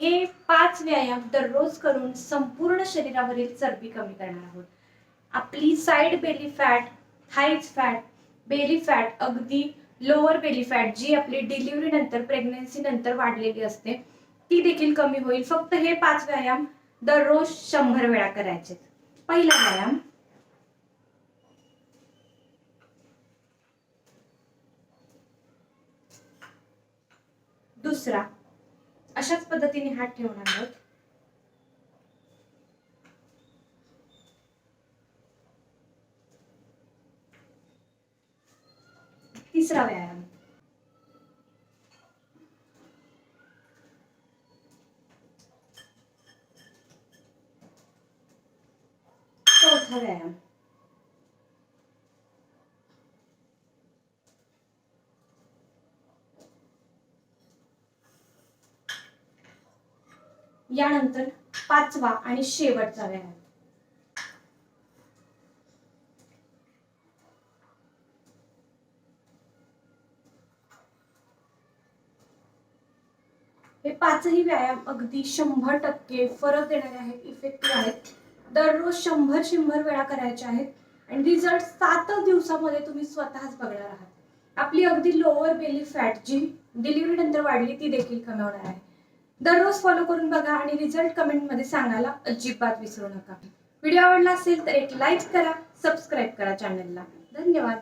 हे पाच व्यायाम दररोज करून संपूर्ण शरीरावरील चरबी कमी करणार आहोत. आपली side belly fat thighs fat belly fat अगदी लोअर बेली फॅट जी आपली डिलिव्हरी नंतर प्रेग्नन्सी नंतर वाढलेली असते ती देखील कमी होईल. फक्त हे पाच व्यायाम दररोज शंभर वेळा करायचे पहिला व्यायाम दुसरा अशाच पद्धतीने हात ठेवणार आहोत. तिसरा व्यायाम. चौथा व्यायाम. यानंतर पाचवा आणि शेवटचा व्यायाम. हे पाचही व्यायाम अगदी शंभर टक्के फरक देणारे आहेत इफेक्टिव्ह आहेत. दररोज शंभर शंभर वेळा करायचे आहेत आणि रिझल्ट सातच दिवसामध्ये तुम्ही स्वतःच बघणार आहात. आपली अगदी लोअर बेली फॅट जी डिलिव्हरी नंतर वाढली ती देखील कमी होणार आहे. दररोज फॉलो करून बघा आणि रिझल्ट कमेंटमध्ये सांगायला अजिबात विसरू नका. व्हिडिओ आवडला असेल तर एक लाईक करा सबस्क्राईब करा चॅनलला धन्यवाद.